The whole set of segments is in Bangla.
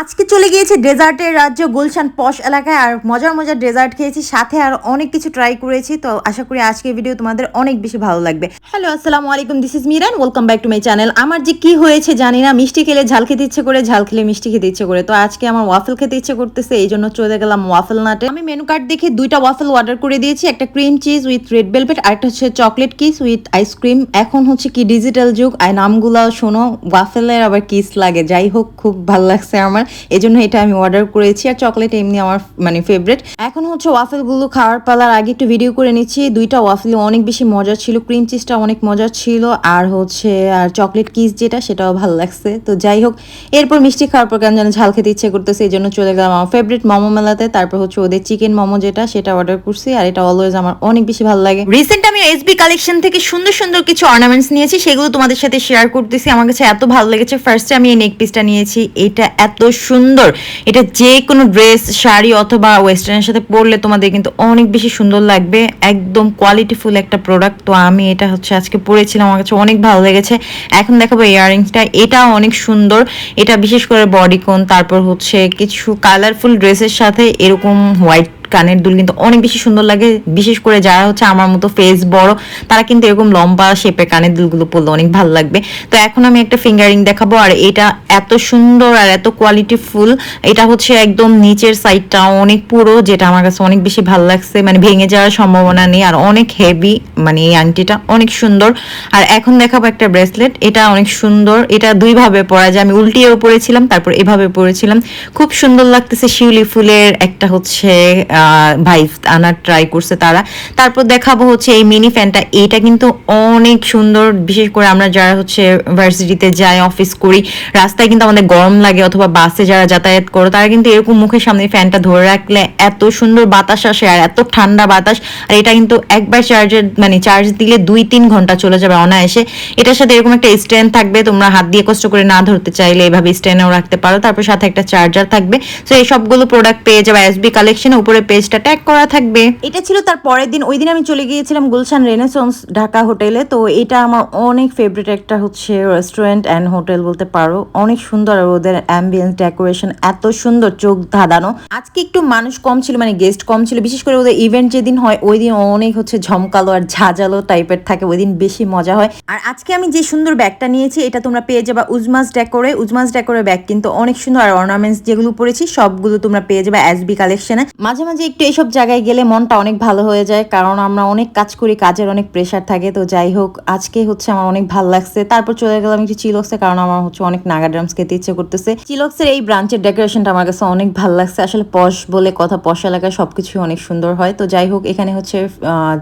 আজকে চলে গিয়েছি ডেজার্টের রাজ্য গুলশান পশ এলাকায়, আর মজার মজার ডেজার্ট খেয়েছি, সাথে আর অনেক কিছু ট্রাই করেছি, তো আশা করি আজকের ভিডিও তোমাদের অনেক বেশি ভালো লাগবে। হ্যালো আসসালামু আলাইকুম this is Miran welcome back to my channel আমার যে কি হয়েছে জানি না, মিষ্টি খেলে ঝাল খেতে ইচ্ছে করে, ঝাল খেলে মিষ্টি খেতে ইচ্ছে করে, তো আজকে আমার ওয়াফেল খেতে ইচ্ছে করতেছে, এই জন্য চলে গেলাম ওয়াফেল নাটে আমি মেনু কার্ড দেখে দুইটা ওয়াফেল অর্ডার করে দিয়েছি, একটা cream cheese with red velvet আর একটা হচ্ছে চকলেট কিস উইথ আইসক্রিম এখন হচ্ছে কি ডিজিটাল যুগ, আর নামগুলো শোনো ওয়াফেলের আবার কিস লাগে, যাই হোক, খুব ভালো লাগছে আমার। এই জন্য এটা আমি অর্ডার করেছি আর চকলেট এমনি আমার মানে ফেভারিট এখন হচ্ছে ওয়াফেলগুলো খাওয়ার পালার আগে একটু ভিডিও করে নিচ্ছি। দুইটা ওয়াফেল অনেক বেশি মজা ছিল ক্রিম চিজটা অনেক মজা ছিল, আর হচ্ছে, আর চকলেট কিস যেটা, সেটাও ভালো লাগছে। তো যাই হোক, এরপর মিষ্টি খাওয়ার পর কেন যেন ঝাল খেতে ইচ্ছে করতেছে এই জন্য চলে গেলাম আমার ফেভারিট মোমো মেলাতে। তারপর হচ্ছে ওদের চিকেন মোমো যেটা, সেটা অর্ডার করছি, আর এটা অলওয়েজ আমার অনেক বেশি ভালো লাগে। রিসেন্ট আমি এসবি কালেকশন থেকে সুন্দর সুন্দর কিছু অর্নামেন্টস নিয়েছি, সেগুলো তোমাদের সাথে শেয়ার করতেছি। আমার কাছে এত ভালো লেগেছে। ফার্স্টে আমি এই নেক পিসটা নিয়েছি। এটা এত সুন্দর। এটা যে কোনো ড্রেস, শাড়ি অথবা ওয়েস্টার্নের সাথে পরলে তোমাদের কিন্তু অনেক বেশি সুন্দর লাগবে। একদম কোয়ালিটিফুল একটা প্রোডাক্ট তো আমি এটা হচ্ছে আজকে পরেছিলাম, আমার কাছে অনেক ভালো লেগেছে। এখন দেখাবো ইয়াররিংসটা এটা অনেক সুন্দর। এটা বিশেষ করে বডিকন তারপর হচ্ছে কিছু কালারফুল ড্রেসের সাথে এরকম হোয়াইট কানের দুল কিন্তু অনেক বেশি সুন্দর লাগে। বিশেষ করে যারা হচ্ছে আমার মতো ফেস বড়, তারা কিন্তু এরকম লম্বা শেপের কানের দুলগুলো পরলে অনেক ভালো লাগবে। তো এখন আমি একটা ফিঙ্গারিং দেখাবো, আর এটা এত সুন্দর আর এত কোয়ালিটি ফুল, এটা হচ্ছে একদম নিচের সাইডটা অনেক পুরো, যেটা আমার কাছে অনেক বেশি ভালো লাগছে। মানে ভেঙে যাওয়ার সম্ভাবনা নেই, আর অনেক হেভি মানে এই আংটিটা অনেক সুন্দর। আর এখন দেখাবো একটা ব্রেসলেট এটা অনেক সুন্দর, এটা দুইভাবে পরা যায়। আমি উল্টিয়েও পরেছিলাম, তারপর এভাবে পরেছিলাম। খুব সুন্দর লাগতেছে শিউলি ফুলের একটা হচ্ছে ভাইভ আনার ট্রাই করছে তারা। তারপর দেখাবো হচ্ছে এই মিনি ফ্যানটা এটা কিন্তু অনেক সুন্দর। বিশেষ করে আমরা যারা হচ্ছে ভার্সিটিতে যাই অফিস করি, রাস্তায় কিন্তু আমাদের গরম লাগে অথবা বাসে যারা যাতায়াত করো, তারা কিন্তু এরকম মুখের সামনে ফ্যানটা ধরে রাখলে এত সুন্দর বাতাস আসে আর এত ঠান্ডা বাতাস। আর এটা কিন্তু একবার চার্জের মানে চার্জ দিলে দুই তিন ঘণ্টা চলে যাবে অনায়াসে। এটার সাথে এরকম একটা স্ট্যান্ড থাকবে। তোমরা হাত দিয়ে কষ্ট করে না ধরতে চাইলে এভাবে স্ট্যান্ডেও রাখতে পারো। তারপর সাথে একটা চার্জার থাকবে। তো এই সবগুলো প্রোডাক্ট পেয়ে যাবে। এসবি কালেকশন উপরে পেজটা ট্যাগ করা থাকবে। এটা ছিল তার পরের দিন। ওই দিন আমি চলে গিয়েছিলাম গুলশান রেনেসন্স ঢাকা হোটেলে। তো এটা আমার অনেক ফেভারিট একটা হচ্ছে রেস্টুরেন্ট অ্যান্ড হোটেল বলতে পারো। অনেক সুন্দর আর ওদের অ্যাম্বিয়েন্স ডেকোরেশন এত সুন্দর, চোখ ধাঁধানো। আজকে একটু মানুষ কম ছিল মানে গেস্ট কম ছিল। বিশেষ করে ওদের ইভেন্ট যেদিন হয়, ওই দিন অনেক হচ্ছে ঝমকালো আর ঝাঁঝালো টাইপের থাকে। ওই দিন বেশি মজা হয়। আর আজকে আমি যে সুন্দর ব্যাগটা নিয়েছি, এটা তোমরা পেয়ে যাবে উজমাস ডেকোরে উজমাস ডেকোরে ব্যাগ কিন্তু অনেক সুন্দর। আর অর্নামেন্টস যেগুলো পরেছি, সবগুলো তোমরা পেয়ে যাবে এসবি কালেকশনে মাঝে মাঝে একটু এইসব জায়গায় গেলে মনটা অনেক ভালো হয়ে যায়, কারণ আমরা অনেক কাজ করি, কাজের অনেক প্রেশার থাকে, তো যাই হোক, আজকে হচ্ছে আমার অনেক ভালো লাগছে। তারপর চলে গেলাম একটু চিলক্সে, কারণ আমার হচ্ছে অনেক নাগা ড্রামস খেতে ইচ্ছে করতেছে। চিলক্সের এই ব্রাঞ্চের ডেকোরেশনটা আমার কাছে অনেক ভালো লাগছে। আসলে পশ বলে কথা পশ এলাকায় সবকিছু অনেক সুন্দর হয়। তো যাই হোক, এখানে হচ্ছে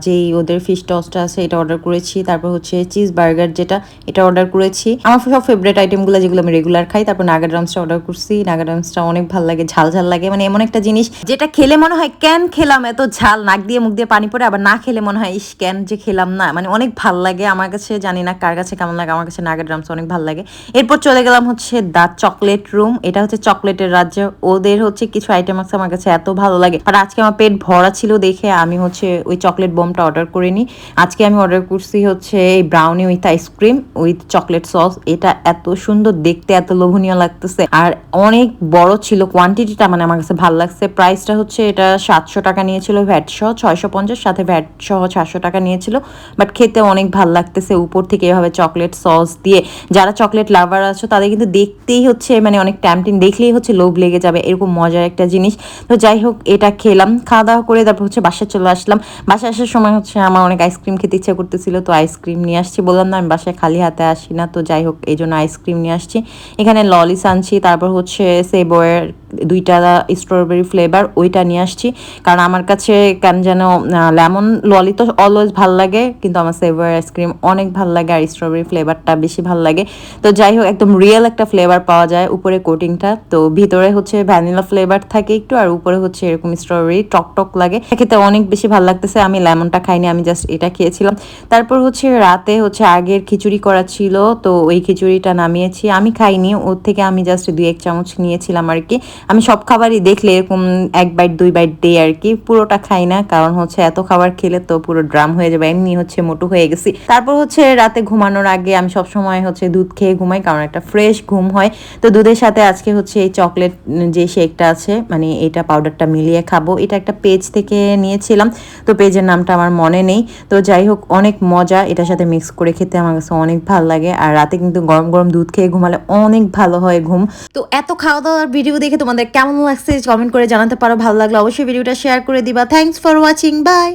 যেই ওদের ফিশ টসটা আছে, এটা অর্ডার করেছি। তারপর হচ্ছে চিজ বার্গার যেটা, এটা অর্ডার করেছি। আমার সব ফেভারিট আইটেমগুলো যেগুলো আমি রেগুলার খাই, তারপর নাগা ড্রামসটা অর্ডার করছি। নাগা ড্রামসটা অনেক ভালো লাগে, ঝাল ঝাল লাগে। মানে এমন একটা জিনিস, যেটা খেলে মনে হয় কেন খেলাম? এত ঝাল, নাক দিয়ে মুখ দিয়ে পানি পড়ে, আবার না খেলে মনে হয়, ইস ক্যান যে খেলাম না? মানে অনেক ভালো লাগে, আমার কাছে জানি না কার কাছে কেমন লাগে, আমার কাছে নাগা ড্রামস অনেক ভালো লাগে। এরপর চলে গেলাম হচ্ছে দা চকলেট রুম এটা হচ্ছে চকলেটের রাজ্য, ওদের হচ্ছে কিছু আইটেম আছে আমার কাছে এত ভালো লাগে। আর আজকে আমার পেট ভরা ছিল দেখে আমি হচ্ছে ওই চকলেট বোমটা অর্ডার করিনি। আজকে আমি অর্ডার করছি হচ্ছে এই brownie with ice cream with chocolate sauce এটা এত সুন্দর, দেখতে এত লোভনীয় লাগতেছে। আর অনেক বড় ছিল কোয়ান্টিটিটা মানে আমার কাছে ভালো লাগছে। প্রাইসটা হচ্ছে এটা সাতশো টাকা নিয়েছিল ভ্যাট সহ, ছয়শো পঞ্চাশ, সাথে ভ্যাট সহ চারশো টাকা নিয়েছিল। বাট খেতে অনেক ভালো লাগতেছে উপর থেকে এভাবে চকলেট সস দিয়ে। যারা চকলেট লাভার আছো, তাদের কিন্তু দেখতেই হচ্ছে মানে অনেক ট্যাম্পটিং দেখলেই হচ্ছে লোভ লেগে যাবে, এরকম মজার একটা জিনিস। তো যাই হোক, এটা খেলাম খাওয়া দাওয়া করে তারপর হচ্ছে বাসায় চলে আসলাম। বাসায় আসার সময় হচ্ছে আমার অনেক আইসক্রিম খেতে ইচ্ছা করতেছিল, তো আইসক্রিম নিয়ে আসছি। বললাম না, আমি বাসায় খালি হাতে আসি না, তো যাই হোক, এই জন্য আইসক্রিম নিয়ে আসছি। এখানে ললিস আনছি, তারপর হচ্ছে সেবয়ের দুইটা স্ট্রবেরি ফ্লেভার ওইটা নিয়ে আসছি। কারণ আমার কাছে কেন যেন লেমন ললি তো অলওয়েজ ভালো লাগে, কিন্তু আমার সেভার আইসক্রিম অনেক ভালো লাগে আর স্ট্রবেরি ফ্লেভারটা বেশি ভালো লাগে। তো যাই হোক, একদম রিয়েল একটা ফ্লেভার পাওয়া যায় উপরে কোটিংটা তো ভিতরে হচ্ছে ভ্যানিলা ফ্লেভার থাকে একটু, আর উপরে হচ্ছে এরকম স্ট্রবেরি টক টক লাগে। খেতে অনেক বেশি ভালো লাগতেছে, আমি লেমনটা খাইনি, আমি জাস্ট এটা খেয়েছিলাম। তারপর হচ্ছে রাতে হচ্ছে আগের খিচুড়ি করা ছিল, তো ওই খিচুড়িটা নামিয়েছি। আমি খাইনি, ওর থেকে আমি জাস্ট দুই এক চামচ নিয়েছিলাম আর কি আমি সব খাবারই দেখলে এরকম এক বাইট দুই বাইট দিই আর কি। পুরোটা খাই না, কারণ হচ্ছে এত খাবার খেলে তো পুরো ড্রাম হয়ে যাবে। এমনি হচ্ছে মোটু হয়ে গেছি। তারপর হচ্ছে রাতে ঘুমানোর আগে আমি সব সময় হচ্ছে দুধ খেয়ে ঘুমাই, কারণ একটা ফ্রেশ ঘুম হয়। তো দুধের সাথে আজকে হচ্ছে এই চকলেট যে শেকটা আছে মানে এটা পাউডারটা মিলিয়ে খাব। এটা একটা পেজ থেকে নিয়েছিলাম। তো পেজের নামটা আমার মনে নেই। তো যাই হোক, অনেক মজা। এটার সাথে মিক্স করে খেতে আমার কাছে অনেক ভালো লাগে। আর রাতে কিন্তু গরম গরম দুধ খেয়ে ঘুমালে অনেক ভালো হয় ঘুম। তো এত খাওয়া দাওয়ার ভিডিও দেখে তোমাদের কেমন লাগছে কমেন্ট করে জানাতে পারো। ভালো লাগলে অবশ্যই ভিডিওটা শেয়ার করে দিবা। Thanks for watching by